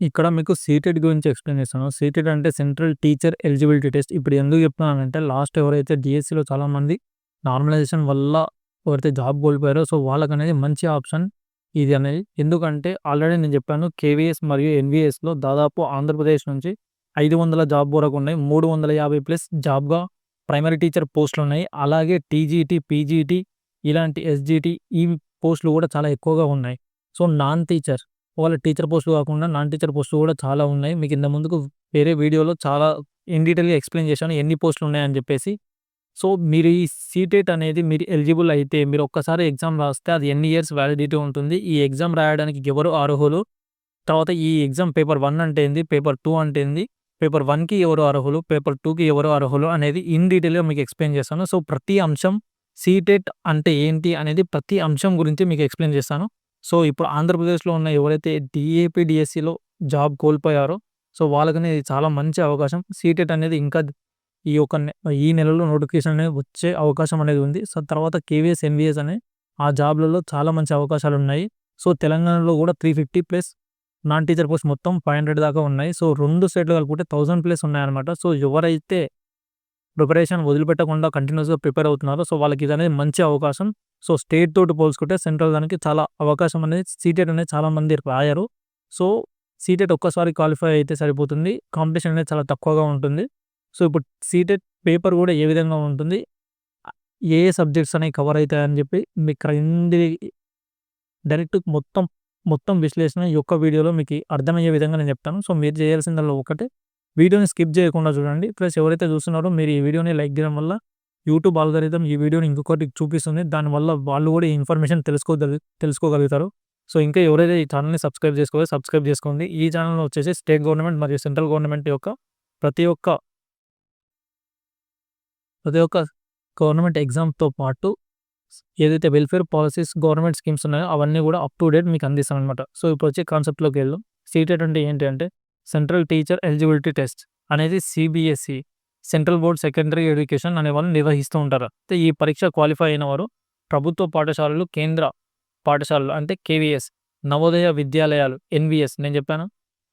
ఇక్కడ మీకు సీటెడ్ గురించి ఎక్స్‌ప్లెయిన్ చేస్తాను. సీటెడ్ అంటే సెంట్రల్ టీచర్ ఎలిజిబిలిటీ టెస్ట్. ఇప్పుడు ఎందుకు చెప్తున్నానంటే లాస్ట్ ఎవరైతే డిఎస్సిలో చాలామంది నార్మలైజేషన్ వల్ల ఎవరైతే జాబ్ కోల్పోయారో సో వాళ్ళకనేది మంచి ఆప్షన్ ఇది అనేది. ఎందుకంటే ఆల్రెడీ నేను చెప్పాను కేవీఎస్ మరియు ఎన్‌వీఎస్‌లో దాదాపు ఆంధ్రప్రదేశ్ నుంచి 500 జాబ్ వరకు ఉన్నాయి. 350 ప్లస్ జాబ్‌గా ప్రైమరీ టీచర్ పోస్టులున్నాయి. అలాగే టీజీటీ, పీజీటీ ఇలాంటి ఎస్‌జీటీ ఈ పోస్టులు కూడా చాలా ఎక్కువగా ఉన్నాయి. సో నాన్ టీచర్ వాళ్ళ టీచర్ పోస్ట్ కాకుండా నాన్ టీచర్ పోస్ట్ కూడా చాలా ఉన్నాయి. మీకు ఇంత ముందుకు వేరే వీడియోలో చాలా ఇన్ డీటెయిల్‌గా ఎక్స్‌ప్లెయిన్ చేశాను ఎన్ని పోస్టులు ఉన్నాయని చెప్పేసి. సో మీరు ఈ సీటెట్ అనేది మీరు ఎలిజిబుల్ అయితే మీరు ఒక్కసారి ఎగ్జామ్ రాస్తే అది ఎన్ని ఇయర్స్ వ్యాలిడిటీ ఉంటుంది. ఈ ఎగ్జామ్ రాయడానికి ఎవరు అర్హులు? తర్వాత ఈ ఎగ్జామ్ పేపర్ వన్ అంటే ఏంది? పేపర్ టూ అంటే ఏంది? పేపర్ వన్కి ఎవరు అర్హులు? పేపర్ టూకి ఎవరు అర్హులు? అనేది ఇన్ డీటెయిల్‌గా మీకు ఎక్స్‌ప్లెయిన్ చేస్తాను. సో ప్రతి అంశం సీటెట్ అంటే ఏంటి? అనేది ప్రతి అంశం గురించి మీకు ఎక్స్‌ప్లెయిన్ చేస్తాను. సో ఇప్పుడు ఆంధ్రప్రదేశ్‌లో ఉన్న ఎవరైతే డీఏపీ, డిఎస్సిలో జాబ్ కోల్పోయారో సో వాళ్ళకనేది చాలా మంచి అవకాశం. సీటెట్ అనేది ఇంకా ఈ యొక్క నె ఈ నెలలో నోటిఫికేషన్ అనేది వచ్చే అవకాశం అనేది ఉంది. సో తర్వాత కేవీఎస్, ఎన్‌వీఎస్ అనే ఆ జాబ్‌లలో చాలా మంచి అవకాశాలు ఉన్నాయి. సో తెలంగాణలో కూడా 350 ప్లస్ నాన్ టీచర్ పోస్ట్ మొత్తం 500 దాకా ఉన్నాయి. సో రెండు స్టేట్‌లు కలుపుకుంటే థౌసండ్ ప్లస్ ఉన్నాయన్నమాట. సో ఎవరైతే ప్రిపరేషన్ వదిలిపెట్టకుండా కంటిన్యూస్‌గా ప్రిపేర్ అవుతున్నారు సో వాళ్ళకి ఇది అనేది మంచి అవకాశం. సో స్టేట్ తోటి పోల్చుకుంటే సెంట్రల్ దానికి చాలా అవకాశం అనేది సీటెట్ అనేది చాలామంది రాయరు. సో సీటెట్ ఒక్కసారి క్వాలిఫై అయితే సరిపోతుంది. కాంపిటీషన్ అనేది చాలా తక్కువగా ఉంటుంది. సో ఇప్పుడు సీటెట్ పేపర్ కూడా ఏ విధంగా ఉంటుంది? ఏ సబ్జెక్ట్స్ అనేవి కవర్ అవుతాయని చెప్పి మీకు క్రింది డైరెక్ట్ మొత్తం, మొత్తం విశ్లేషణ ఈ యొక్క వీడియోలో మీకు అర్థమయ్యే విధంగా నేను చెప్తాను. సో మీరు చేయాల్సిందల్లా ఒకటే వీడియోని స్కిప్ చేయకుండా చూడండి. ప్లస్ ఎవరైతే చూస్తున్నారో మీరు ఈ వీడియోని లైక్ చేయడం వల్ల యూట్యూబ్ ఆల్గరిథం ఈ వీడియోని ఇంకొకటి చూపిస్తుంది. దానివల్ల వాళ్ళు కూడా ఈ ఇన్ఫర్మేషన్ తెలుసుకో తెలుసుకోగలుగుతారు. సో ఇంకా ఎవరైతే ఈ ఛానల్‌ని సబ్స్క్రైబ్ చేసుకోవాలి సబ్స్క్రైబ్ చేసుకోండి. ఈ ఛానల్‌లో వచ్చేసి స్టేట్ గవర్నమెంట్ మరియు సెంట్రల్ గవర్నమెంట్ యొక్క ప్రతి ఒక్క ప్రతి ఒక్క గవర్నమెంట్ ఎగ్జామ్‌తో పాటు ఏదైతే వెల్ఫేర్ పాలసీస్ గవర్నమెంట్ స్కీమ్స్ ఉన్నాయో అవన్నీ కూడా అప్ టు డేట్ మీకు అందిస్తాను అనమాట సో ఇప్పుడు వచ్చే కాన్సెప్ట్‌లోకి వెళ్దాం. సీటెట్ అంటే ఏంటి అంటే సెంట్రల్ టీచర్ ఎలిజిబిలిటీ టెస్ట్ అనేది CBSE central board secondary education అనే వాళ్ళు నిర్వహిస్తూ ఉంటారు. అయితే ఈ పరీక్ష క్వాలిఫై అయిన వారు ప్రభుత్వ పాఠశాలలు, కేంద్ర పాఠశాలలు అంటే కేవీఎస్, నవోదయ విద్యాలయాలు ఎన్విఎస్ నేను చెప్పాను.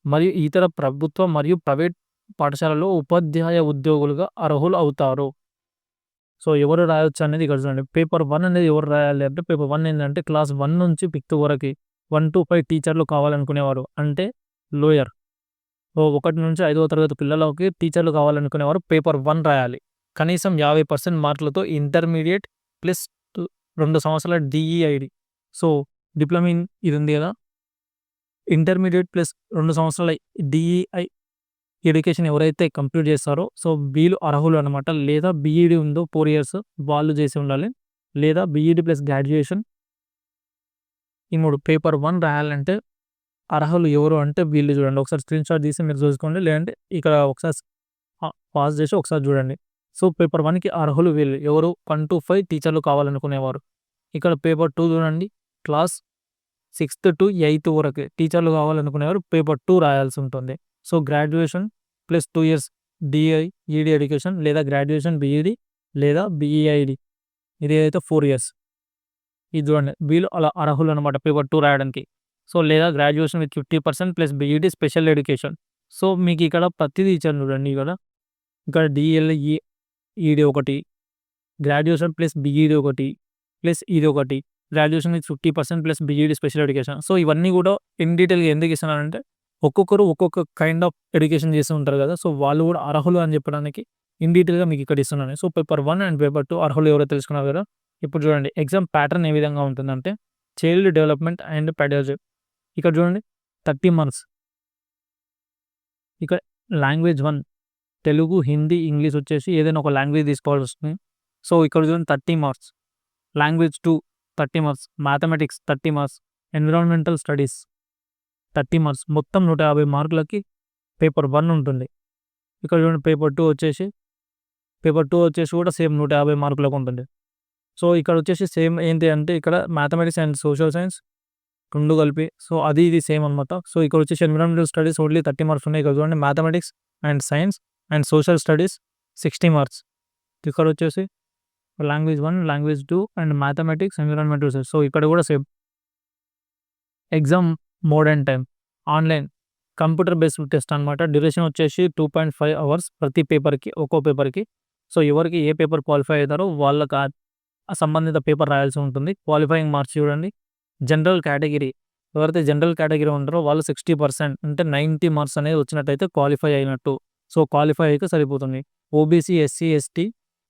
మరియు ఇతర ప్రభుత్వ మరియు ప్రైవేట్ పాఠశాలలో ఉపాధ్యాయ ఉద్యోగులుగా అర్హులు అవుతారు. సో ఎవరు రాయొచ్చు అనేది ఇక్కడ చూడండి. పేపర్ వన్ అనేది ఎవరు రాయాలి అంటే పేపర్ వన్ ఏంటంటే క్లాస్ వన్ నుంచి ఫిఫ్త్ వరకి 1-5 టీచర్లు కావాలనుకునేవారు అంటే లోయర్. సో 1 నుంచి ఐదవ తరగతి పిల్లలకి టీచర్లు కావాలనుకునేవారు పేపర్ వన్ రాయాలి. కనీసం 50% మార్కులతో ఇంటర్మీడియట్ ప్లస్ రెండు సంవత్సరాల డిఈఐడి సో డిప్లొమా ఇన్ ఇది ఉంది కదా! ఇంటర్మీడియట్ ప్లస్ రెండు సంవత్సరాల డిఈఐ ఎడ్యుకేషన్ ఎవరైతే కంప్లీట్ చేస్తారో సో వీళ్ళు అర్హులు అన్నమాట. లేదా బీఈడీ ఉందో ఫోర్ ఇయర్స్ వాళ్ళు చేసి ఉండాలి. లేదా బీఈడీ ప్లస్ గ్రాడ్యుయేషన్ ఈ మూడు పేపర్ వన్ రాయాలంటే అర్హులు ఎవరు అంటే వీళ్ళు చూడండి. ఒకసారి స్క్రీన్ షాట్ తీసి మీరు చూసుకోండి. లేదంటే ఇక్కడ ఒకసారి పాస్ చేసి ఒకసారి చూడండి. సో పేపర్ వన్కి అర్హులు వీళ్ళు ఎవరు 1-5 టీచర్లు కావాలనుకునేవారు. ఇక్కడ పేపర్ టూ చూడండి. క్లాస్ 6థ్-8థ్ వరకే టీచర్లు కావాలనుకునేవారు పేపర్ టూ రాయాల్సి ఉంటుంది. So graduation plus two years DEl Ed education లేదా గ్రాడ్యుయేషన్ బీఈడీ లేదా బీఈఐడీ ఇది అయితే ఫోర్ ఇయర్స్. ఇది చూడండి. వీళ్ళు అలా అర్హులు అన్నమాట పేపర్ టూ రాయడానికి. సో లేదా graduation with 50% plus BEd special education. So మీకు ఇక్కడ ప్రతిదీ ఇచ్చాను చూడండి ఇక్కడ. ఇక్కడ డీఎల్ఈ ఈడి ఒకటి, గ్రాడ్యుయేషన్ ప్లస్ బీఈడీ ఒకటి, ప్లస్ ఇది ఒకటి, graduation with 50% plus BEd special education. So ఇవన్నీ కూడా ఇన్ డీటెయిల్‌గా ఎందుకు ఇస్తున్నానంటే ఒక్కొక్కరు ఒక్కొక్క కైండ్ ఆఫ్ ఎడ్యుకేషన్ చేస్తూ ఉంటారు కదా! సో వాళ్ళు కూడా అర్హులు అని చెప్పడానికి ఇన్ డీటెయిల్‌గా మీకు ఇక్కడ ఇస్తున్నాను. So paper one and paper two అర్హులు ఎవరో తెలుసుకున్నారు కదా! ఇప్పుడు చూడండి ఎగ్జామ్ ప్యాటర్న్ ఏ విధంగా ఉంటుందంటే చైల్డ్ డెవలప్‌మెంట్ అండ్ పెడాగజీ ఇక్కడ చూడండి 30 మార్క్స్. ఇక్కడ language one Telugu, Hindi, English వచ్చేసి ఏదైనా ఒక లాంగ్వేజ్ తీసుకోవాల్సి వస్తుంది. సో ఇక్కడ చూడండి 30 marks. Language 2 30 marks. Mathematics 30 marks. Environmental studies 30 marks. మొత్తం 150 మార్కులకి పేపర్ వన్ ఉంటుంది. ఇక్కడ చూడండి పేపర్ టూ వచ్చేసి పేపర్ టూ వచ్చేసి కూడా సేమ్ 150 మార్కులకు ఉంటుంది. సో ఇక్కడ వచ్చేసి సేమ్ ఏంటి అంటే ఇక్కడ మ్యాథమెటిక్స్ అండ్ సోషల్ సైన్స్ రెండు కలిపి సో అది ఇది సేమ్ అన్నమాట. సో ఇక్కడ వచ్చేసి ఎన్విరాన్మెంటల్ స్టడీస్ ఓన్లీ 30 మార్క్స్ ఉన్నాయి. ఇక్కడ చూడండి mathematics and science and social studies 60 marks. ఇక్కడ వచ్చేసి language one language two and mathematics, environmental science. So ఇక్కడ కూడా same. Exam modern time online computer based test అనమాట డ్యూరేషన్ వచ్చేసి టూ పాయింట్ ఫైవ్ అవర్స్ ప్రతి పేపర్కి ఒక్కో పేపర్కి సో ఎవరికి ఏ పేపర్ క్వాలిఫై అవుతారో వాళ్ళకి సంబంధిత పేపర్ రాయాల్సి ఉంటుంది క్వాలిఫైయింగ్ మార్క్స్ చూడండి జనరల్ కేటగిరీ. ఎవరైతే జనరల్ కేటగిరీ ఉంటారో వాళ్ళు సిక్స్టీ పర్సెంట్ అంటే నైంటీ మార్క్స్ అనేది వచ్చినట్టయితే క్వాలిఫై అయినట్టు. సో క్వాలిఫై అయితే సరిపోతుంది. OBC SC ST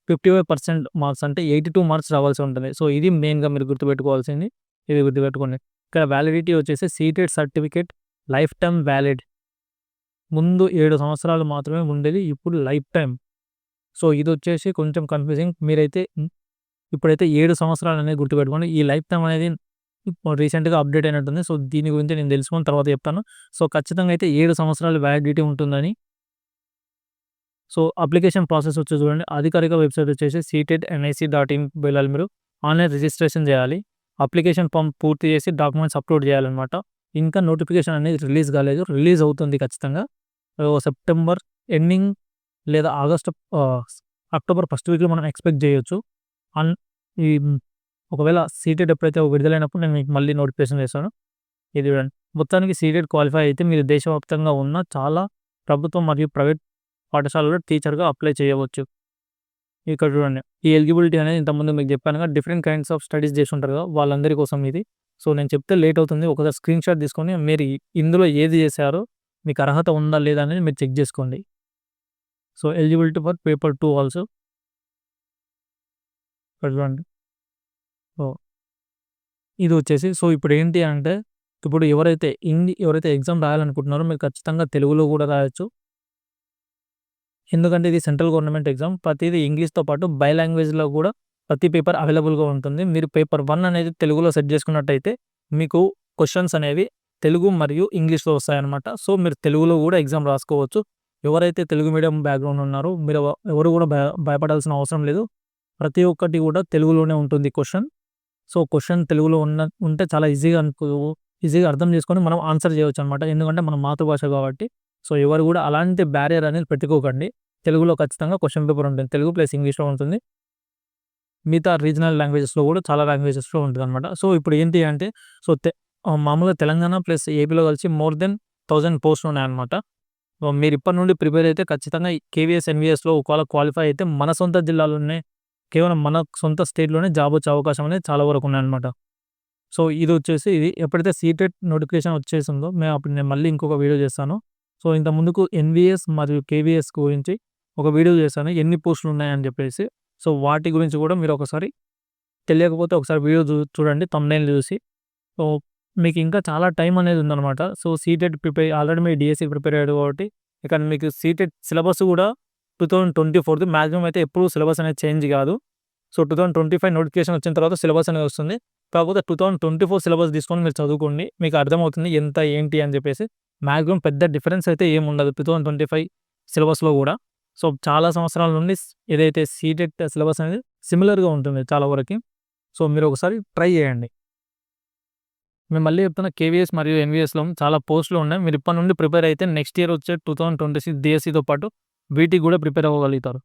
fifty five percent marks అంటే ఎయిటీ టూ మార్క్స్ రావాల్సి ఉంటుంది. సో ఇది మెయిన్గా మీరు గుర్తుపెట్టుకోవాల్సింది. ఇది గుర్తుపెట్టుకోండి. ఇక్కడ వ్యాలిడిటీ వచ్చేసి CTET certificate life time valid. ముందు ఏడు సంవత్సరాలు మాత్రమే ఉండేది ఇప్పుడు లైఫ్ టైం సో ఇది వచ్చేసి కొంచెం కన్ఫ్యూజింగ్. మీరైతే ఇప్పుడైతే ఏడు సంవత్సరాలు అనేది గుర్తుపెట్టుకోండి. ఈ లైఫ్ టైం అనేది రీసెంట్గా అప్డేట్ అయినట్టుంది. సో దీని గురించి నేను తెలుసుకున్న తర్వాత చెప్తాను. సో ఖచ్చితంగా అయితే ఏడు సంవత్సరాలు వ్యాలిడిటీ ఉంటుందని. సో అప్లికేషన్ ప్రాసెస్ వచ్చి చూడండి. అధికారిక వెబ్సైట్ వచ్చేసి సీటెడ్ ఎన్ఐసి డాట్ ఇన్ వెళ్ళాలి మీరు. ఆన్లైన్ రిజిస్ట్రేషన్ చేయాలి. అప్లికేషన్ ఫామ్ పూర్తి చేసి డాక్యుమెంట్స్ అప్లోడ్ చేయాలన్నమాట. ఇంకా నోటిఫికేషన్ అనేది రిలీజ్ కాలేదు. రిలీజ్ అవుతుంది ఖచ్చితంగా. సెప్టెంబర్ ఎండింగ్ లేదా ఆగస్ట్ అక్టోబర్ ఫస్ట్ వీక్లో మనం ఎక్స్పెక్ట్ చేయొచ్చు. అన్ ఈ ఒకవేళ సీటెడ్ ఎప్పుడైతే విడుదలైనప్పుడు నేను మీకు మళ్ళీ నోటిఫికేషన్ చేస్తాను ఇది చూడండి. మొత్తానికి సీటెడ్ క్వాలిఫై అయితే మీరు దేశవ్యాప్తంగా ఉన్న చాలా ప్రభుత్వం మరియు ప్రైవేట్ పాఠశాలలో టీచర్గా అప్లై చేయవచ్చు. ఇక్కడ చూడండి. ఈ ఎలిజిబిలిటీ అనేది ఇంతకుముందు మీకు చెప్పాను కదా డిఫరెంట్ కైండ్స్ ఆఫ్ స్టడీస్ చేసి ఉంటారు కదా వాళ్ళందరి కోసం ఇది. సో నేను చెప్తే లేట్ అవుతుంది. ఒకసారి స్క్రీన్ షాట్ తీసుకొని మీరు ఇందులో ఏది చేశారో మీకు అర్హత ఉందా లేదా అనేది మీరు చెక్ చేసుకోండి. So eligibility for paper two also. చూడండి. సో ఇది వచ్చేసి సో ఇప్పుడు ఏంటి అంటే ఇప్పుడు ఎవరైతే హిందీ ఎవరైతే ఎగ్జామ్ రాయాలనుకుంటున్నారో మీరు ఖచ్చితంగా తెలుగులో కూడా రాయొచ్చు. ఎందుకంటే ఇది సెంట్రల్ గవర్నమెంట్ ఎగ్జామ్ ప్రతిదీ ఇంగ్లీష్తో పాటు బై లాంగ్వేజ్లో కూడా ప్రతి పేపర్ అవైలబుల్గా ఉంటుంది. మీరు పేపర్ వన్ అనేది తెలుగులో సెట్ చేసుకున్నట్టయితే మీకు క్వశ్చన్స్ అనేవి తెలుగు మరియు ఇంగ్లీష్లో వస్తాయన్నమాట. సో మీరు తెలుగులో కూడా ఎగ్జామ్ రాసుకోవచ్చు. ఎవరైతే తెలుగు మీడియం బ్యాక్గ్రౌండ్ ఉన్నారో మీరు ఎవరు కూడా భయ భయపడాల్సిన అవసరం లేదు. ప్రతి ఒక్కటి కూడా తెలుగులోనే ఉంటుంది క్వశ్చన్. సో క్వశ్చన్ తెలుగులో ఉన్న ఉంటే చాలా ఈజీగా అనుకో ఈజీగా అర్థం చేసుకొని మనం ఆన్సర్ చేయవచ్చు అనమాట ఎందుకంటే మన మాతృభాష కాబట్టి. సో ఎవరు కూడా అలాంటి బ్యారియర్ అనేది పెట్టుకోకండి. తెలుగులో ఖచ్చితంగా క్వశ్చన్ పేపర్ ఉంటుంది. తెలుగు ప్లస్ ఇంగ్లీష్లో ఉంటుంది. మిగతా రీజనల్ లాంగ్వేజెస్లో కూడా చాలా లాంగ్వేజెస్లో ఉంటుంది అనమాట సో ఇప్పుడు ఏంటి అంటే సో మామూలుగా తెలంగాణ ప్లస్ ఏపీలో కలిసి మోర్ దెన్ థౌజండ్ పోస్ట్లు ఉన్నాయన్నమాట. మీరు ఇప్పటి నుండి ప్రిపేర్ అయితే ఖచ్చితంగా కేవీఎస్ ఎన్వీఎస్లో ఒకవేళ క్వాలిఫై అయితే మన సొంత జిల్లాలోనే కేవలం మన సొంత స్టేట్లోనే జాబ్ వచ్చే అవకాశం అనేది చాలా వరకు ఉన్నాయన్నమాట. సో ఇది వచ్చేసి ఇది ఎప్పుడైతే సీటెడ్ నోటిఫికేషన్ వచ్చేసిందో మేము అప్పుడు నేను మళ్ళీ ఇంకొక వీడియో చేస్తాను. సో ఇంత ముందుకు ఎన్విఎస్ మరియు కేవీఎస్ గురించి ఒక వీడియో చేశాను. ఎన్ని పోస్టులు ఉన్నాయని చెప్పేసి. సో వాటి గురించి కూడా మీరు ఒకసారి తెలియకపోతే ఒకసారి వీడియో చూడండి తమ్నైల్ చూసి. సో మీకు ఇంకా చాలా టైం అనేది ఉందన్నమాట. సో సీటెడ్ ప్రిపేర్ ఆల్రెడీ మీరు డిఎస్సి ప్రిపేర్ అయ్యాడు కాబట్టి ఇక మీకు సీటెడ్ సిలబస్ కూడా టూ థౌసండ్ ట్వంటీ ఫోర్ది మ్యాక్సిమం అయితే ఎప్పుడు సిలబస్ అనేది చేంజ్ కాదు. So two thousand twenty five notification వచ్చిన తర్వాత సిలబస్ అనేది వస్తుంది. కాకపోతే two thousand twenty four syllabus తీసుకొని మీరు చదువుకోండి. మీకు అర్థమవుతుంది ఎంత ఏంటి అని చెప్పేసి. మ్యాక్సిమం పెద్ద డిఫరెన్స్ అయితే ఏమి ఉండదు టూ థౌసండ్ ట్వంటీ ఫైవ్ సిలబస్లో కూడా. సో చాలా సంవత్సరాల నుండి ఏదైతే సీటెట్ సిలబస్ అనేది సిమిలర్గా ఉంటుంది చాలా వరకు. సో మీరు ఒకసారి ట్రై చేయండి. మేము మళ్ళీ చెప్తున్న కేవీఎస్ మరియు ఎన్వీఎస్లో చాలా పోస్టులు ఉన్నాయి. మీరు ఇప్పటి నుండి ప్రిపేర్ అయితే నెక్స్ట్ ఇయర్ వచ్చే టూ థౌసండ్ ట్వంటీ సిక్స్ డిఎస్సితో పాటు వీటికి కూడా ప్రిపేర్ అవ్వగలుగుతారు.